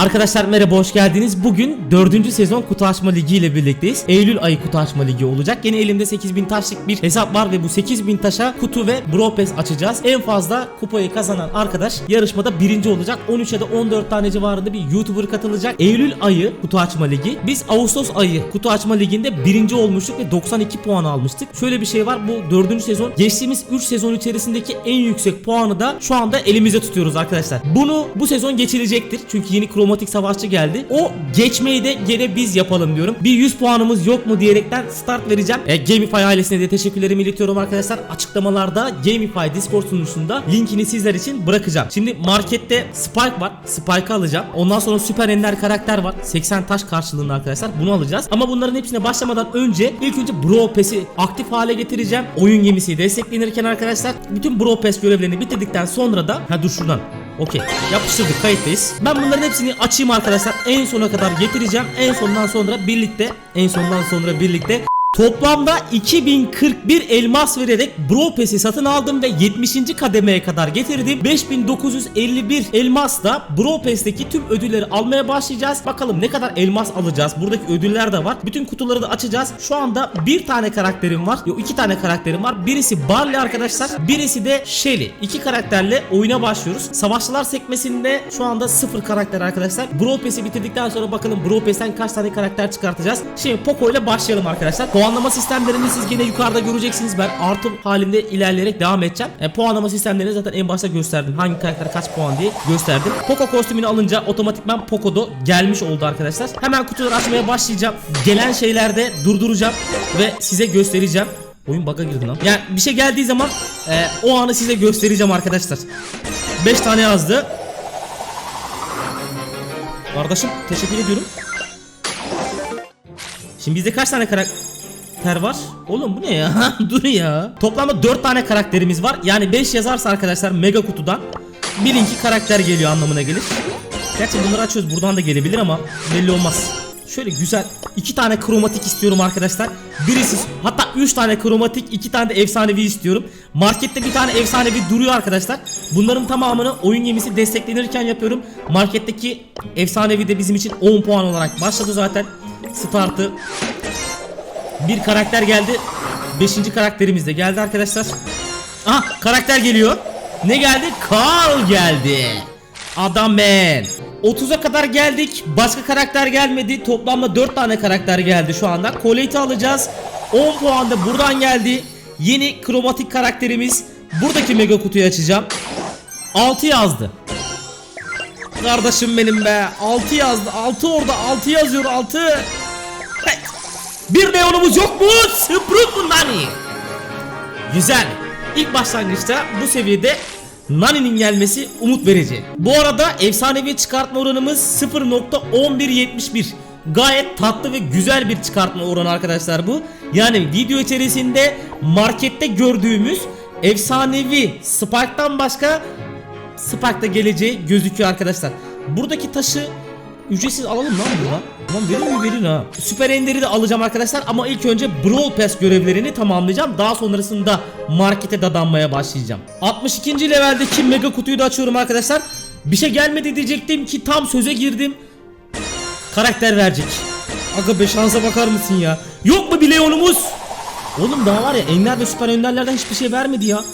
Arkadaşlar merhaba hoş geldiniz. Bugün 4. sezon kutu açma ligi ile birlikteyiz. Eylül ayı kutu açma ligi olacak. Yine elimde 8000 taşlık bir hesap var ve bu 8000 taşa kutu ve bro açacağız. En fazla kupayı kazanan arkadaş yarışmada birinci olacak. 13 ya da 14 tane civarında bir YouTuber katılacak. Eylül ayı kutu açma ligi. Biz Ağustos ayı kutu açma liginde birinci olmuştuk ve 92 puan almıştık. Şöyle bir şey var bu 4. sezon geçtiğimiz 3 sezon içerisindeki en yüksek puanı da şu anda elimize tutuyoruz arkadaşlar. Bunu bu sezon geçilecektir. Çünkü yeni kromatik savaşçı geldi. O geçmeyi de gene biz yapalım diyorum. Bir 100 puanımız yok mu diyerekten start vereceğim. E, Gamify ailesine de teşekkürlerimi iletiyorum arkadaşlar. Açıklamalarda Gamify Discord sunucusunda linkini sizler için bırakacağım. Şimdi markette Spike var. Spike'ı alacağım. Ondan sonra süper ender karakter var. 80 taş karşılığında arkadaşlar. Bunu alacağız. Ama bunların hepsine başlamadan önce ilk önce Bro Pass'i aktif hale getireceğim. Oyun gemisi desteklenirken arkadaşlar bütün Bro Pass görevlerini bitirdikten sonra da ha dur şuradan Okey. Yapıştırdık kayıttayız. Ben bunların hepsini açayım arkadaşlar. En sona kadar getireceğim. En sondan sonra birlikte en sondan sonra birlikte Toplamda 2041 elmas vererek Bro Pass'i satın aldım ve 70. kademeye kadar getirdim. 5951 elmasla Bro Pass'teki tüm ödülleri almaya başlayacağız. Bakalım ne kadar elmas alacağız. Buradaki ödüller de var. Bütün kutuları da açacağız. Şu anda bir tane karakterim var. Yok iki tane karakterim var. Birisi Barley arkadaşlar. Birisi de Shelly. İki karakterle oyuna başlıyoruz. Savaşçılar sekmesinde şu anda sıfır karakter arkadaşlar. Bro Pass'i bitirdikten sonra bakalım Bro Pass'ten kaç tane karakter çıkartacağız. Şimdi Poco ile başlayalım arkadaşlar. Puanlama sistemlerini siz gene yukarıda göreceksiniz. Ben artı halinde ilerleyerek devam edeceğim. E, puanlama sistemlerini zaten en başta gösterdim. Hangi karakter kaç puan diye gösterdim. Poco kostümünü alınca otomatikman Poco'da gelmiş oldu arkadaşlar. Hemen kutuları açmaya başlayacağım. Gelen şeylerde durduracağım ve size göstereceğim. Oyun bug'a girdi lan. Yani bir şey geldiği zaman e, o anı size göstereceğim arkadaşlar. 5 tane yazdı. Kardeşim teşekkür ediyorum. Şimdi bizde kaç tane karakter var? Oğlum bu ne ya? Dur ya. Toplamda 4 tane karakterimiz var. Yani 5 yazarsa arkadaşlar mega kutudan bilin ki karakter geliyor anlamına gelir. Gerçi bunları açıyoruz buradan da gelebilir ama belli olmaz. Şöyle güzel iki tane kromatik istiyorum arkadaşlar. Birisi hatta 3 tane kromatik iki tane de efsanevi istiyorum. Markette bir tane efsanevi duruyor arkadaşlar. Bunların tamamını oyun gemisi desteklenirken yapıyorum. Marketteki efsanevi de bizim için 10 puan olarak başladı zaten. Startı bir karakter geldi. Beşinci karakterimiz de geldi arkadaşlar. Aha karakter geliyor. Ne geldi? Carl geldi. Adam man. 30'a kadar geldik. Başka karakter gelmedi. Toplamda 4 tane karakter geldi şu anda. Colette alacağız. 10 puan da buradan geldi. Yeni kromatik karakterimiz. Buradaki mega kutuyu açacağım. 6 yazdı. Kardeşim benim be. 6 yazdı. 6 orada. 6 yazıyor. 6. Bir neonumuz yok mu? Sprut mu Nani? Güzel. İlk başlangıçta bu seviyede Nani'nin gelmesi umut verici. Bu arada efsanevi çıkartma oranımız 0.1171. Gayet tatlı ve güzel bir çıkartma oranı arkadaşlar bu. Yani video içerisinde markette gördüğümüz efsanevi Spark'tan başka Spark'ta geleceği gözüküyor arkadaşlar. Buradaki taşı ücretsiz alalım lan buradan. Lan verin mi verin ha. Süper Ender'i de alacağım arkadaşlar ama ilk önce Brawl Pass görevlerini tamamlayacağım. Daha sonrasında markete dadanmaya başlayacağım. 62. leveldeki mega kutuyu da açıyorum arkadaşlar. Bir şey gelmedi diyecektim ki tam söze girdim. Karakter verecek. Aga be şansa bakar mısın ya? Yok mu bir Leon'umuz? Oğlum daha var ya Ender ve Süper Ender'lerden hiçbir şey vermedi ya.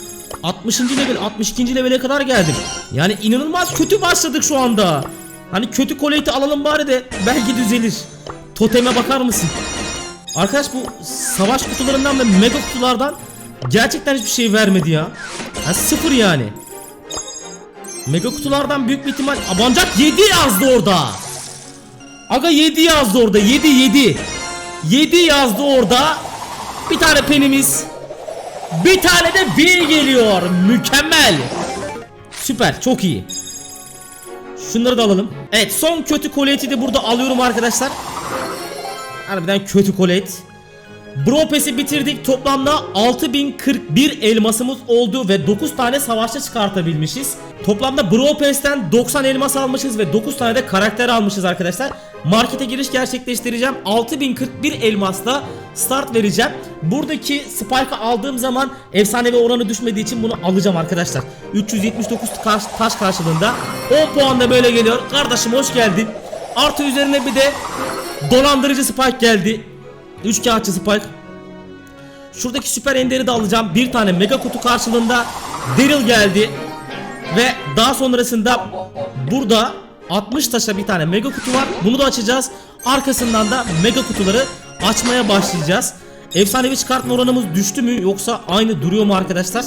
60. level 62. levele kadar geldim. Yani inanılmaz kötü başladık şu anda. Hani kötü koleyti alalım bari de belki düzelir. Toteme bakar mısın? Arkadaş bu savaş kutularından ve mega kutulardan gerçekten hiçbir şey vermedi ya. Ha, sıfır yani. Mega kutulardan büyük bir ihtimal abancak 7 yazdı orada. Aga 7 yazdı orada 7 7. 7 yazdı orada. Bir tane penimiz. Bir tane de bir geliyor. Mükemmel. Süper çok iyi. Şunları da alalım. Evet son kötü koleti de burada alıyorum arkadaşlar. Harbiden kötü kolet. Bro bitirdik. Toplamda 6041 elmasımız oldu ve 9 tane savaşçı çıkartabilmişiz. Toplamda Bro Pass'ten 90 elmas almışız ve 9 tane de karakter almışız arkadaşlar. Markete giriş gerçekleştireceğim. 6041 elmasla start vereceğim. Buradaki Spike'ı aldığım zaman efsanevi oranı düşmediği için bunu alacağım arkadaşlar. 379 taş, taş karşılığında 10 puan da böyle geliyor. Kardeşim hoş geldin. Artı üzerine bir de dolandırıcı Spike geldi. 3 kağıtçı Spike. Şuradaki süper enderi de alacağım. Bir tane mega kutu karşılığında Daryl geldi. Ve daha sonrasında burada 60 taşa bir tane mega kutu var. Bunu da açacağız. Arkasından da mega kutuları açmaya başlayacağız. Efsanevi çıkartma oranımız düştü mü yoksa aynı duruyor mu arkadaşlar?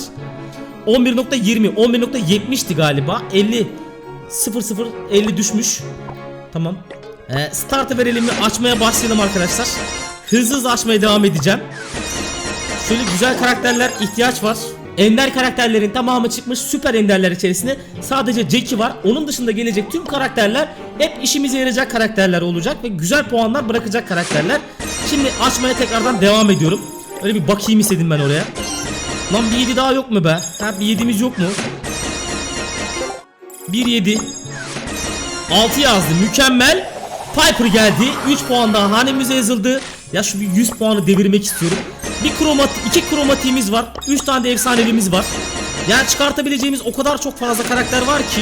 11.20 11.70'ti galiba 50 00 50 düşmüş Tamam ee, Start'ı verelim mi açmaya başlayalım arkadaşlar Hızlı hızlı açmaya devam edeceğim Şöyle güzel karakterler ihtiyaç var. Ender karakterlerin tamamı çıkmış süper enderler içerisinde sadece Jackie var. Onun dışında gelecek tüm karakterler hep işimize yarayacak karakterler olacak ve güzel puanlar bırakacak karakterler. Şimdi açmaya tekrardan devam ediyorum. Öyle bir bakayım istedim ben oraya. Lan bir 7 daha yok mu be? Ha bir 7'miz yok mu? 1 7 6 yazdı mükemmel Piper geldi 3 puan daha hanemize yazıldı Ya şu bir 100 puanı devirmek istiyorum. Bir kromat, iki kromatiğimiz var. 3 tane de efsanevimiz var. Yani çıkartabileceğimiz o kadar çok fazla karakter var ki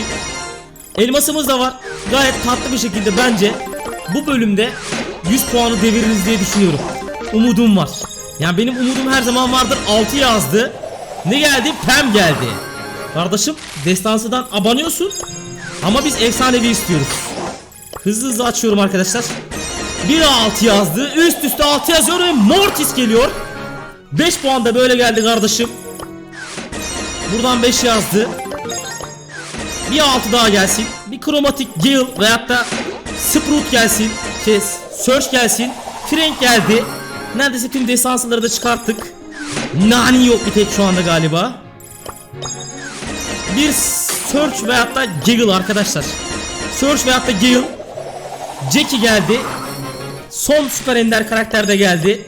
Elmasımız da var. Gayet tatlı bir şekilde bence Bu bölümde 100 puanı deviririz diye düşünüyorum. Umudum var. Yani benim umudum her zaman vardır. 6 yazdı. Ne geldi? Pem geldi. Kardeşim destansıdan abanıyorsun. Ama biz efsanevi istiyoruz. Hızlı hızlı açıyorum arkadaşlar. Bir 6 yazdı. Üst üste 6 yazıyor ve Mortis geliyor. 5 puan da böyle geldi kardeşim. Buradan 5 yazdı. Bir 6 daha gelsin. Bir kromatik Gale veyahut da Sprout gelsin. Şey, Search gelsin. Frank geldi. Neredeyse tüm desansları da çıkarttık. Nani yok bir tek şu anda galiba. Bir Search veyahut da Giggle arkadaşlar. Search veyahut da Giggle. Jackie geldi. Son süper ender karakter de geldi.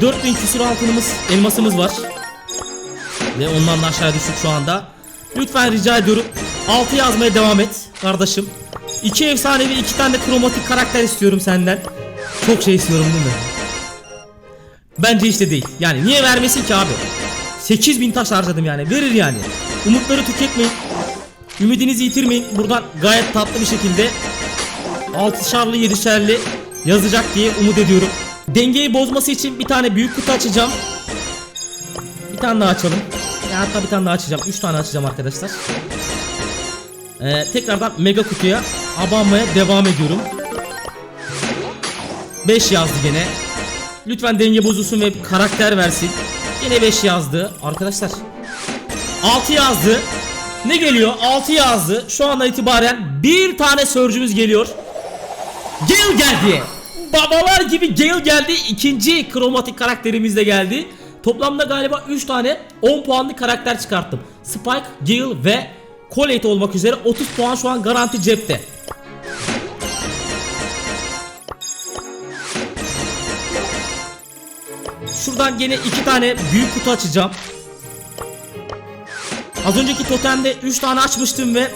4000 küsur altınımız, elmasımız var. Ve ondan da aşağı düştük şu anda. Lütfen rica ediyorum. 6 yazmaya devam et kardeşim. 2 efsanevi 2 tane kromatik karakter istiyorum senden. Çok şey istiyorum değil mi? Bence işte değil. Yani niye vermesin ki abi? 8000 taş harcadım yani. Verir yani. Umutları tüketmeyin. Ümidinizi yitirmeyin. Buradan gayet tatlı bir şekilde 6'şarlı 7'şerli yazacak diye umut ediyorum. Dengeyi bozması için bir tane büyük kutu açacağım. Bir tane daha açalım. Ya hatta bir tane daha açacağım. 3 tane açacağım arkadaşlar. Ee, tekrardan mega kutuya abanmaya devam ediyorum. 5 yazdı gene. Lütfen denge bozulsun ve karakter versin. Yine 5 yazdı. Arkadaşlar 6 yazdı. Ne geliyor? 6 yazdı. Şu andan itibaren bir tane sörcümüz geliyor. Gale geldi. Babalar gibi Gale geldi. İkinci kromatik karakterimiz de geldi. Toplamda galiba 3 tane 10 puanlı karakter çıkarttım. Spike, Gale ve Colette olmak üzere 30 puan şu an garanti cepte. Şuradan gene iki tane büyük kutu açacağım. Az önceki totemde 3 tane açmıştım ve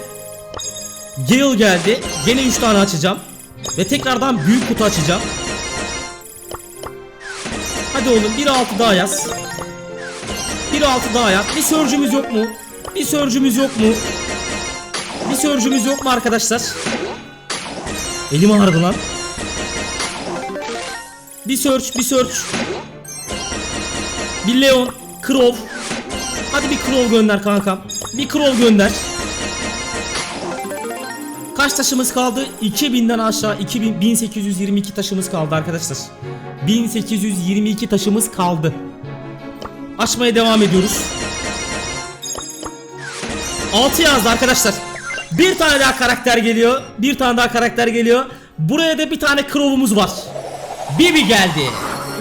Gale geldi. Gene 3 tane açacağım. Ve tekrardan büyük kutu açacağım. Hadi oğlum bir altı daha yaz. Bir altı daha yaz. Bir sörcümüz yok mu? Bir sörcümüz yok mu? Bir sörcümüz yok mu arkadaşlar? Elim ağrıdı lan. Bir search, bir search. Bir Leon, Crow. Hadi bir Crow gönder kankam. Bir Crow gönder. Kaç taşımız kaldı? 2000'den aşağı 2000 1822 taşımız kaldı arkadaşlar. 1822 taşımız kaldı. Açmaya devam ediyoruz. 6 yazdı arkadaşlar. Bir tane daha karakter geliyor. Bir tane daha karakter geliyor. Buraya da bir tane Crow'umuz var. Bibi geldi.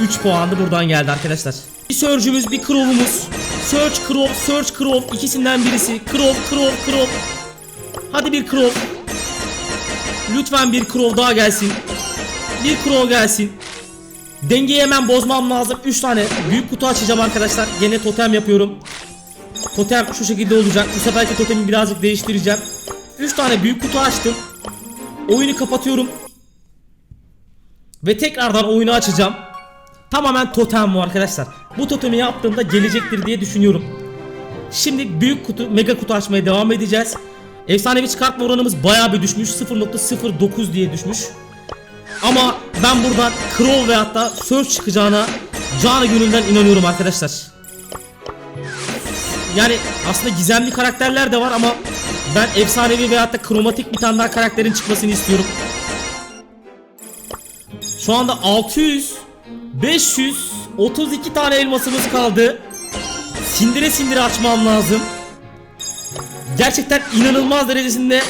3 puanlı buradan geldi arkadaşlar. Bir Surge'ümüz, bir Crow'umuz. Search Crow, Search Crow ikisinden birisi. Crow, Crow, Crow. Hadi bir Crow. Lütfen bir Crow daha gelsin. Bir Crow gelsin. Dengeyi hemen bozmam lazım. 3 tane büyük kutu açacağım arkadaşlar. Gene totem yapıyorum. Totem şu şekilde olacak. Bu seferki totemi birazcık değiştireceğim. 3 tane büyük kutu açtım. Oyunu kapatıyorum. Ve tekrardan oyunu açacağım. Tamamen totem bu arkadaşlar. Bu totemi yaptığımda gelecektir diye düşünüyorum. Şimdi büyük kutu, mega kutu açmaya devam edeceğiz. Efsanevi çıkartma oranımız bayağı bir düşmüş. 0.09 diye düşmüş. Ama ben buradan Crow ve hatta Search çıkacağına canı gönülden inanıyorum arkadaşlar. Yani aslında gizemli karakterler de var ama ben efsanevi veyahut da kromatik bir tane daha karakterin çıkmasını istiyorum. Şu anda 600 532 tane elmasımız kaldı. Sindire sindire açmam lazım. Gerçekten inanılmaz derecesinde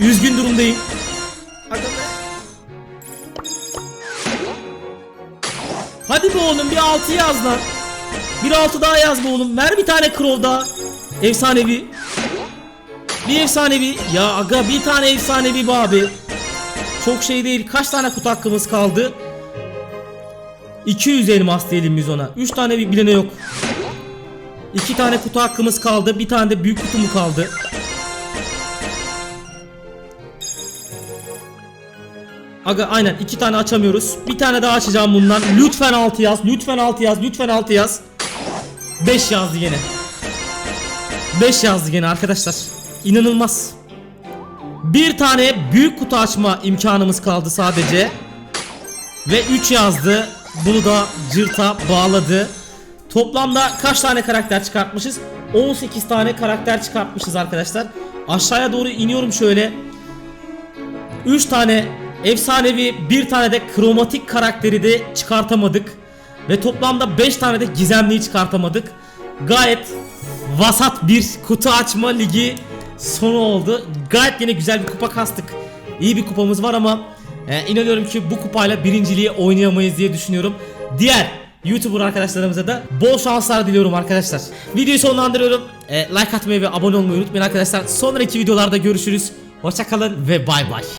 üzgün durumdayım. Hadi be oğlum bir 6 yaz lan. Bir 6 daha yaz be oğlum. Ver bir tane Crow daha. Efsanevi. Bir efsanevi. Ya aga bir tane efsanevi be abi. Çok şey değil. Kaç tane kutu hakkımız kaldı? 200 elmas diyelim biz ona. 3 tane bilene yok. 2 tane kutu hakkımız kaldı. Bir tane de büyük kutu mu kaldı? Aga aynen iki tane açamıyoruz. Bir tane daha açacağım bundan. Lütfen 6 yaz. Lütfen 6 yaz. Lütfen 6 yaz. 5 yazdı gene. 5 yazdı gene arkadaşlar. İnanılmaz. Bir tane büyük kutu açma imkanımız kaldı sadece. Ve 3 yazdı. Bunu da cırta bağladı. Toplamda kaç tane karakter çıkartmışız? 18 tane karakter çıkartmışız arkadaşlar. Aşağıya doğru iniyorum şöyle. 3 tane efsanevi, bir tane de kromatik karakteri de çıkartamadık. Ve toplamda 5 tane de gizemliyi çıkartamadık. Gayet vasat bir kutu açma ligi sonu oldu. Gayet yine güzel bir kupa kastık. İyi bir kupamız var ama e, inanıyorum ki bu kupayla birinciliği oynayamayız diye düşünüyorum. Diğer YouTuber arkadaşlarımıza da bol şanslar diliyorum arkadaşlar. Videoyu sonlandırıyorum. E, like atmayı ve abone olmayı unutmayın arkadaşlar. Sonraki videolarda görüşürüz. Hoşçakalın ve bay bay.